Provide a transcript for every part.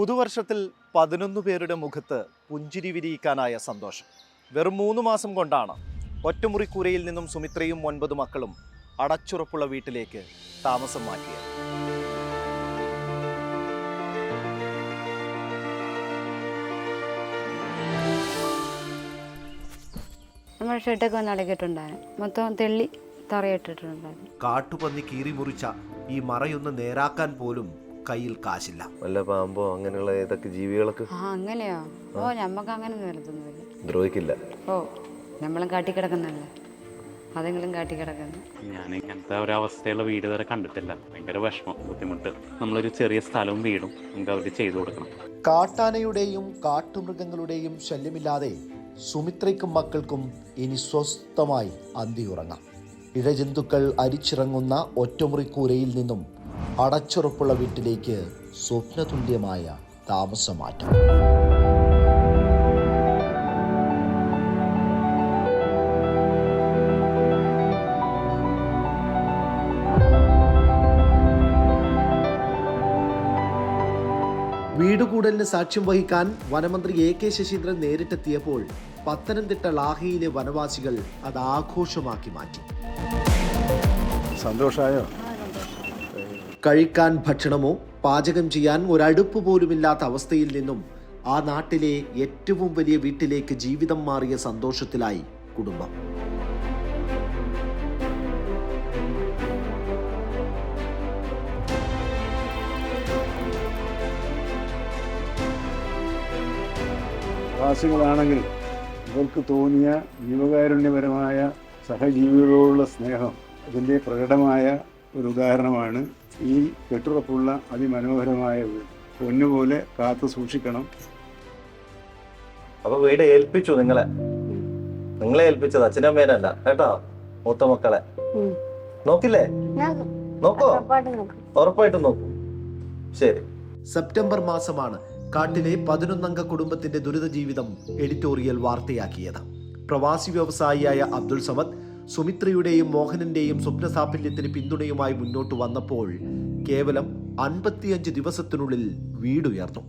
പുതുവർഷത്തിൽ പതിനൊന്ന് പേരുടെ മുഖത്ത് പുഞ്ചിരി വിരിയിക്കാനായ സന്തോഷം. വെറും മൂന്ന് മാസം കൊണ്ടാണ് ഒറ്റമുറിക്കൂരയിൽ നിന്നും സുമിത്രയും ഒൻപത് മക്കളും അടച്ചുറപ്പുള്ള വീട്ടിലേക്ക് താമസം മാറ്റിയത്. നമ്മൾ ഷെഡൊക്കെ വന്ന് അടക്കിയിട്ടുണ്ടായിരുന്നു. മൊത്തം തെള്ളി തറയിട്ടിട്ടുണ്ടായിരുന്നു. കാട്ടുപന്നി കീറിമുറിച്ച ഈ മറയൊന്ന് നേരാക്കാൻ പോലും കയ്യിൽ കാശില്ല. വല്ല പാമ്പോ അങ്ങനെയുള്ള ഏതൊക്കെ ജീവികളൊക്കെ? ആ അങ്ങനെയോ? ഓ ഞമ്മക്ക് അങ്ങനെ വരുത്തൊന്നുമില്ല ദ്രോഹിക്കില്ല. ഓ നമ്മളും കാട്ടിക്കിടക്കുന്നല്ലേ അതെങ്കിലും കാട്ടിക്കിടക്കുന്നു. ഞാൻ ഇങ്ങനത്തെ ഒരു അവസ്ഥയുള്ള വീട് വരെ കണ്ടിട്ടില്ല. ഭയങ്കര വിഷമം ബുദ്ധിമുട്ട്. നമ്മളൊരു ചെറിയ സ്ഥലവും വീടും നമുക്ക് അവർ ചെയ്തു കൊടുക്കണം. കാട്ടാനയുടെയും കാട്ടുമൃഗങ്ങളുടെയും ശല്യമില്ലാതെ സുമിത്രയ്ക്കും മക്കൾക്കും ഇനി സ്വസ്ഥമായി അന്തിയുറങ്ങാം ഇഴജന്തുക്കൾ അരിച്ചിറങ്ങുന്ന ഒറ്റമുറിക്കൂരയിൽ നിന്നും അടച്ചുറപ്പുള്ള വീട്ടിലേക്ക് സ്വപ്നതുല്യമായ താമസമാറ്റം. വീടുകൂടലിന് സാക്ഷ്യം വഹിക്കാൻ വനമന്ത്രി എ കെ ശശീന്ദ്രൻ നേരിട്ടെത്തിയപ്പോൾ പത്തനംതിട്ട ലാഹയിലെ വനവാസികൾ അത് ആഘോഷമാക്കി മാറ്റി. സന്തോഷമായോ കഴിക്കാൻ ഭക്ഷണമോ പാചകം ചെയ്യാൻ ഒരടുപ്പ് പോലുമില്ലാത്ത അവസ്ഥയിൽ നിന്നും ആ നാട്ടിലെ ഏറ്റവും വലിയ വീട്ടിലേക്ക് ജീവിതം മാറിയ സന്തോഷത്തിലായി കുടുംബം. പ്രവാസികളാണെങ്കിൽ ഇവർക്ക് തോന്നിയ ജീവകാരുണ്യപരമായ സഹജീവികളോടുള്ള സ്നേഹം അതിന്റെ പ്രകടമായ ഒരു ഉദാഹരണമാണ്. ഈ കെട്ടുറപ്പുള്ള അതിമനോഹരമായ വീട്. പൊന്നുപോലെ കാത്തു സൂക്ഷിക്കണം. അപ്പൊ വീട് ഏൽപ്പിച്ചു നിങ്ങളെ. നിങ്ങളെ ഏൽപ്പിച്ചത് അച്ഛനമ്മേനല്ല കേട്ടോ? മൂത്ത മക്കളെ. നോക്കില്ലേ? നോക്കോ? ഉറപ്പായിട്ടും നോക്കൂ. ശരി. സെപ്റ്റംബർ മാസമാണ് കാട്ടിലെ പതിനൊന്നംഗ കുടുംബത്തിന്റെ ദുരിത ജീവിതം എഡിറ്റോറിയൽ വാർത്തയാക്കിയത്. പ്രവാസി വ്യവസായിയായ അബ്ദുൾ സമദ് സുമിത്രയുടെയും മോഹനന്റെയും സ്വപ്ന സാഫല്യത്തിന് പിന്തുണയുമായി മുന്നോട്ട് വന്നപ്പോൾ കേവലം അൻപത്തിയഞ്ച് ദിവസത്തിനുള്ളിൽ വീടുയർന്നു.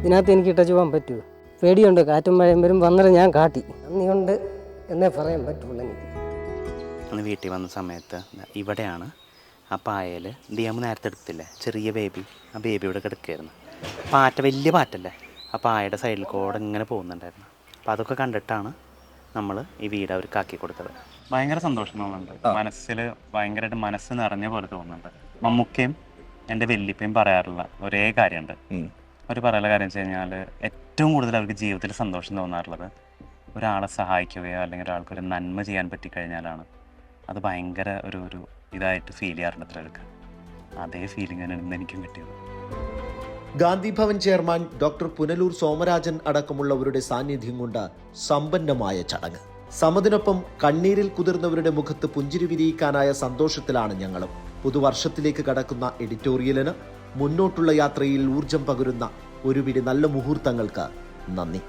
ഇതിനകത്ത് എനിക്ക് ടച്ച് പോകാൻ പറ്റുമോ പേടിയുണ്ട് കാറ്റും മഴയും വരും വന്നിട്ട് ഞാൻ കാട്ടി. നന്ദിയുണ്ട് എന്നേ പറയാൻ പറ്റുള്ളൂ എനിക്ക്. നമ്മൾ വീട്ടിൽ വന്ന സമയത്ത് ഇവിടെയാണ് ആ പായൽ ദിയാമ നേരത്തെ എടുത്തില്ലേ? ചെറിയ ബേബി ആ ബേബി ഇവിടെ കിടക്കുകയായിരുന്നു. പാറ്റ വലിയ പാറ്റല്ലേ? ആ പായയുടെ സൈഡിൽ കൂടെ ഇങ്ങനെ പോകുന്നുണ്ടായിരുന്നു. അപ്പോൾ അതൊക്കെ കണ്ടിട്ടാണ് നമ്മൾ ഈ വീട് അവർക്ക് ആക്കി കൊടുത്തത്. ഭയങ്കര സന്തോഷം തോന്നുന്നുണ്ട്. മനസ്സിൽ ഭയങ്കരമായിട്ട് മനസ്സ് നിറഞ്ഞ പോലെ തോന്നുന്നുണ്ട്. മമ്മൂക്കയും എന്റെ വെല്ലിപ്പയും പറയാറുള്ള ഒരേ കാര്യമുണ്ട്. അവർ പറയാനുള്ള കാര്യം വെച്ച് കഴിഞ്ഞാൽ ഏറ്റവും കൂടുതൽ അവർക്ക് ജീവിതത്തിൽ സന്തോഷം തോന്നാറുള്ളത് ഒരാളെ സഹായിക്കുകയോ അല്ലെങ്കിൽ ഒരാൾക്ക് ഒരു നന്മ ചെയ്യാൻ പറ്റിക്കഴിഞ്ഞാലാണ്. അത് ഭയങ്കര ഒരു ഒരു ഇതായിട്ട് ഫീൽ ചെയ്യാറുണ്ട് അത്ര അതേ ഫീലിംഗ് തന്നെയാണ് എനിക്കും കിട്ടിയത്. ഗാന്ധി ഭവൻ ചെയർമാൻ ഡോക്ടർ പുനലൂർ സോമരാജൻ അടക്കമുള്ളവരുടെ സാന്നിധ്യം കൊണ്ട് സമ്പന്നമായ ചടങ്ങ്. സമതിനൊപ്പം കണ്ണീരിൽ കുതിർന്നവരുടെ മുഖത്ത് പുഞ്ചിരി വിരിയിക്കാനായ സന്തോഷത്തിലാണ് ഞങ്ങളും. പുതുവർഷത്തിലേക്ക് കടക്കുന്ന എഡിറ്റോറിയലിന് മുന്നോട്ടുള്ള യാത്രയിൽ ഊർജം പകരുന്ന ഒരുപിടി നല്ല മുഹൂർത്തങ്ങൾക്ക് നന്ദി.